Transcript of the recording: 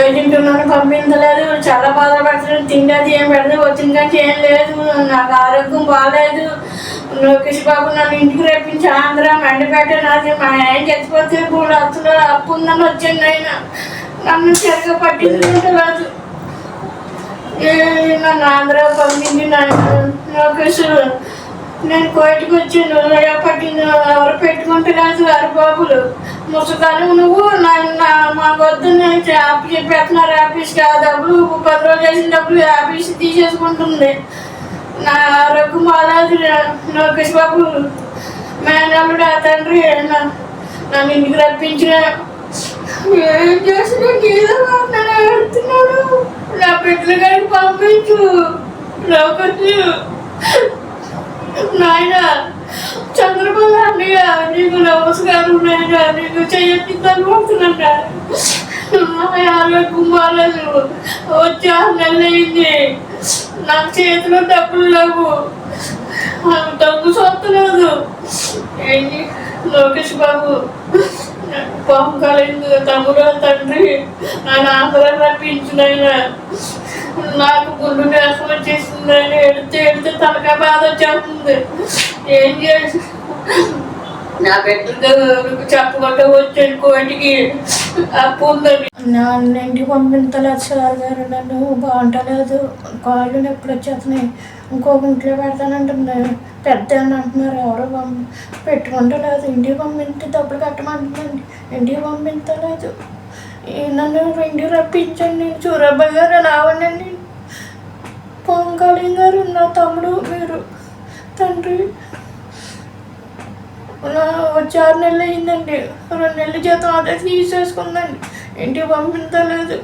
Agent నన్ను పంపించలేదు. చాలా బాధపడుతున్నాను. తిండి అది ఏం పెడదు. వచ్చిన కానీ ఏం లేదు. నాకు ఆరోగ్యం బాగాలేదు లోకేష్ బాబు నన్ను ఇంటికి రేపించి ఆంధ్ర మండిపేట నాది. మా ఆయన చచ్చిపోతే మూడు అత్తులు అప్పు ఉందని వచ్చింది ఆయన నన్ను సరిగ్గా పట్టించుకుంటలేదు నన్ను ఆంధ్ర పంపించి నన్ను లోకేష్ నేను కోయిటికి వచ్చాను. ఎవరు గారు కాదు బాబులు. ముసకాలు నువ్వు నన్ను నా- మా వద్దు ఆఫీస్ చెప్పేస్తున్నారు. ఆఫీస్కి ఆ డబ్బులు పది రోజులు చేసిన డబ్బులు ఆఫీస్ తీసేసుకుంటుంది. నా రఘు బాగాలేదు లోకేష్ బాబు. మేనల్లుడు ఆ తండ్రి నా- నన్ను ఇంటికి రప్పించిన? ఏం చేసినా ఏదో అడుగుతున్నాడు. నా బిడ్డలు గారికి పంపించు లోకేష్ నాయన చంద్రబాబు అన్నయ్య నీకు నమస్కారం నాయన నీకు చెయ్యొచ్చిందని పడుతున్నా ఆరోగ్యం బాగాలేదు వచ్చి ఆరు నెలలు అయింది. నాకు చేతిలో డబ్బులు లేవు. డబ్బు చూస్తలేదు ఏంటి? లోకేష్ బాబు పాపం కలిగింది తమ్ముడు తండ్రి నన్ను ఆంధ్ర రప్పించిన నాకు గుండు నేసం వచ్చేసింది. అని ఎడితే ఎడితే తలకా బాధ వచ్చేస్తుంది. ఏం చేసి నా బిడ్డలకు చెప్పకుండా వచ్చాను కోటికి అప్పు ఉందండి. నా ఇంటికి పంపించలేదు సార్ గారు నన్ను బాగుంటలేదు. కాళ్ళు నొప్పులు వచ్చేస్తున్నాయి. ఇంకొక ఇంట్లో పెడతానంటుంది పెద్ద అని అంటున్నారు. ఎవరో పంపి పెట్టుకుంటలేదు. ఇంటికి పంపిస్తే డబ్బులు కట్టమంటుందండి ఇంటికి పంపించలేదు. నన్ను ఇంటికి రప్పించండి. నేను సూరబ్బాయి గారు రావండి పవన్ గారు నా తమ్ముడు మీరు తండ్రి వచ్చి ఆరు నెలలు అయిందండి రెండు నెలల జీతం అదే తీసేసుకుందండి. ఇంటికి పంపించలేదు.